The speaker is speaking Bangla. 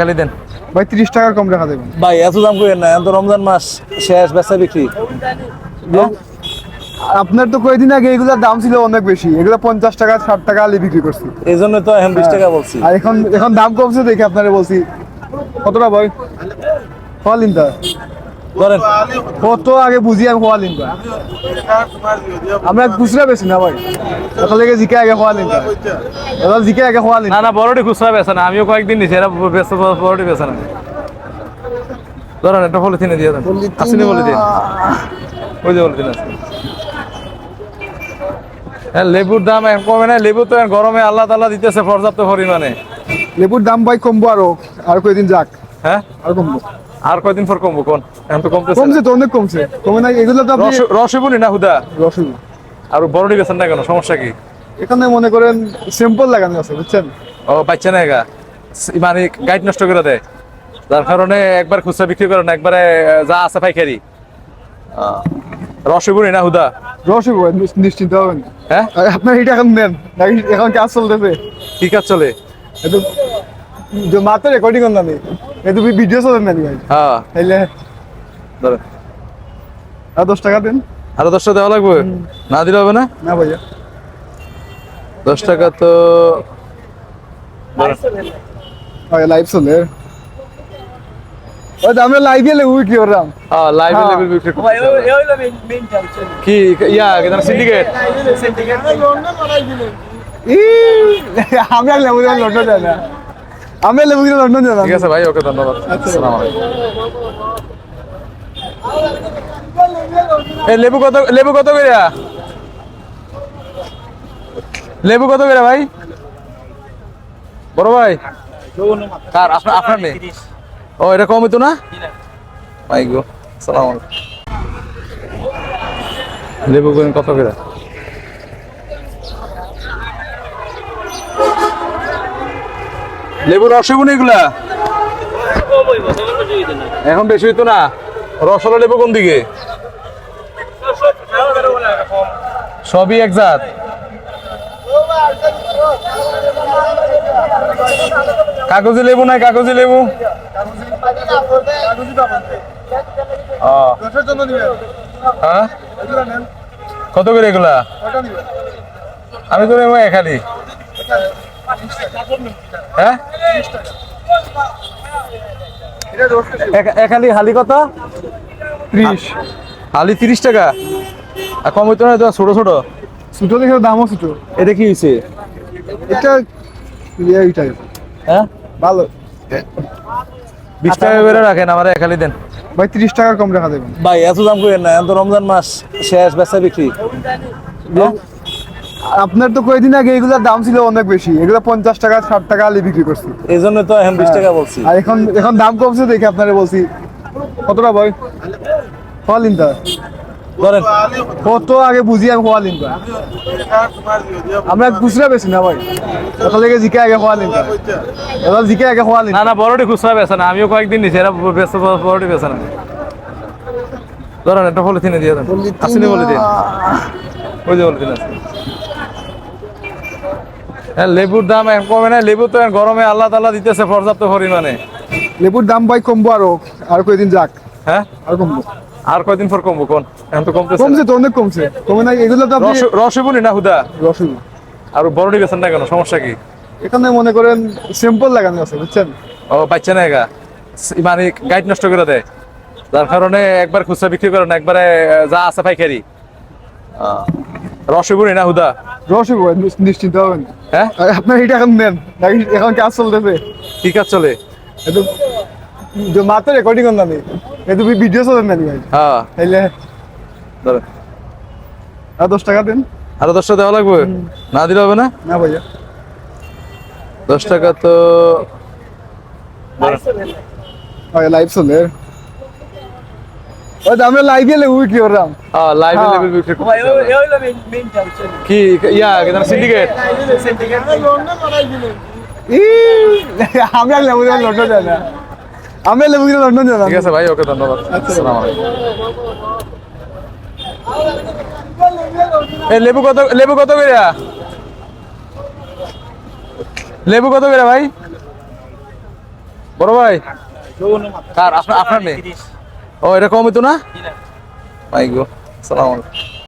খালি দেন। ভাই তিরিশ টাকা কম রাখা দেবেন। ভাই এত দাম করেন না এখন রমজান মাস শেষ বেচা বিক্রি। হ্যাঁ? আপনার তো কয়েকদিন আগে এগুলোর দাম ছিল অনেক বেশি এগুলো পঞ্চাশ টাকা ষাট টাকা আলি বিক্রি করছি। এই জন্য তো এখন বিশ টাকা বলছি। আর এখন এখন দাম কমছে দেখে আপনারা বলছি। কতটা ভাই? হওয়ালিনটা ধরেন কত আগে বুঝি আমি হওয়ালিনটা আমরা খুচরা বেশি না ভাই। থেকে জিকে আগে হওয়ালিনটা এবার জিকে আগে হওয়ালিন না না বড়টি খুচরা বেচে না আমিও কয়েকদিন নিছি এরা বেচতে বড়টি বেচে না। ধরেন একটা পলিথিনে দিয়ে দেন। আসেনি পলিথিন? ওই যে পলিথিন আছে। হ্যাঁ লেবুর দাম এখন কমে না লেবু তো গরমে আল্লাহ তাল্লাহ দিতেছে পর্যাপ্ত পরিমাণে। লেবুর দাম ভাই কমবো আরও আর কয়েকদিন যাক। হ্যাঁ? আর কমবো। আর কয়দিন পর কমবো কোন? এখন তো কমতেছে কমছে তো অনেক কমছে। কমে না এগুলো তো আপনি রস রসবনি না হুদা? রসুন আর বড়টি বেছেন না কেন? সমস্যা কি? এখানে মনে করেন সিম্পল লাগানো আছে বুঝছেন? ও বাচ্চা না এগা মানে গাইড নষ্ট করে দেয়। যার কারণে একবার খুচরা বিক্রি করে না একবারে যা আছে পাইকারি। রসবনি না হুদা? নিস- নিশ্চিন্ত হবেন। হ্যাঁ? আপনার এটা এখন নেন এখন কাজ চলতেছে? কি কাজ চলে? মাত্র রেকর্ডিং করেন না এতো ভিডিও চলেন না ভাই হ্যাঁ। তাইলে ধরেন আর দশ টাকা দেন। আরও দশটা দেওয়া লাগবে? না দিলে হবে না? না ভাইয়া। দশ টাকা তো লাইভ চলে। আমরা লাইভে এলে উই করলাম। হ্যাঁ লাইভে হ্যাঁ। বিক্রি করতে কি ইয়া সিন্ডিকেট ই আমরা লেবু লন্ডন যায় না। আমরা লেবু দিলাম লন্ডন না ঠিক আছে ভাই ওকে ধন্যবাদ। আসসালামু আলাইকুম। এই লেবু কত লেবু কত করে? লেবু কত করে ভাই? বড় ভাই? কার? আপনার আপনার নেই ও এটা কম হইতো না? ভাই গো সালাম লেবু কত করে? লেবু রস হইব এগুলা? এখন বেশি হইতো না। রসলা লেবু কোন দিকে? সবই এক জাত। কাগজি লেবু নাই, কাগজি লেবু? হ্যাঁ? কত করে এগুলা? আমি তো নেব একালি হ্যাঁ? একালি হালি কত? ত্রিশ। হালি তিরিশ টাকা। আর কম হইতো না তো ছোট ছোট? ছোটো দেখে দামও ছোটো। এটা কি হয়েছে এটা ইয়ে এইটাই হ্যাঁ? ভালো। বিশ টাকা করে রাখেন আমার একালি দেন। ভাই ত্রিশ টাকা কম রাখা দেবেন ভাই এত দাম করেন না এখন তো রমজান মাস শেষ বেচা বিক্রি। হ্যাঁ? আপনার তো কয়েকদিন আগে এগুলোর দাম ছিল অনেক বেশি। এগুলো পঞ্চাশ টাকা ষাট টাকা আলি বিক্রি করছি। এই জন্য তো এখন বিশ টাকা বলছি। আর এখন এখন দাম কমছে দেখে আপনারা বলছি। কতটা ভাই? হওয়ালিনটা ধরেন। কত আগে বুঝি আমি আমরা খুচরা বেশি না ভাই। এখন থেকে জিকে আগে হওয়ালিনটা এবার জিকে আগে হওয়ালিন না না বড়টি খুচরা বেচে না। আমিও কয়েকদিন নিছি এরা বেচতে বড়টি বেচে না। ধরেন একটা পলিথিনে দিয়ে দেন। আসেনি পলিথিন ওই যে পলিথিন আছে। হ্যাঁ লেবুর দাম এখন কমে না লেবু তো গরমে আল্লাহ তাল্লাহ দিতেছে পর্যাপ্ত পরিমাণে। লেবুর দাম ভাই কমবো আরও। আর কয়েকদিন যাক। হ্যাঁ? আর কমবো। আর কয়দিন পর কমবো কোন? এখন তো কমতেছে কমছে তো অনেক কমছে। কমে না এগুলো তো রসবনি না হুদা? রসুন। আর বড়টি বেছেন না কেন? সমস্যা কি? এখানে মনে করেন সিম্পল লাগানো আছে বুঝছেন? ও বাচ্চা না এগা মানে গাইড নষ্ট করে দেয়। যার কারণে একবার খুচরা বিক্রি করে না একবারে যা আছে পাইকারি। রসবনি না হুদা? রসুন নিশ্চিন্ত হবেন। হ্যাঁ? আপনার এটা এখন নেন। নাকি এখন কাজ চলতেছে। কি কাজ চলে? এতো মাত্র রেকর্ডিং করেন না এতো ভিডিও চলেন না ভাই। হ্যাঁ। তাইলে ধরেন আর দশ টাকা দেন। আরও দশটা দেওয়া লাগবে? না দিলে হবে না? না ভাইয়া। দশ টাকা তো লাইভ চলে। ওই তো আমরা লাইভে উই কি করলাম। হ্যাঁ লাইভ হ্যাঁ। লেভেল বিক্রি করতে কি ইয়া সিন্ডিকেট ই আমরা লেবু না আমরা লেবু লন্ডন যায় ঠিক আছে ভাই ওকে ধন্যবাদ। আসসালামু আলাইকুম। এই লেবু কত লেবু কত করে? লেবু কত করে ভাই? বড় ভাই? আপনার আপনার মেয়ে? ও এটা কম হইতো না? মাই গো সালাম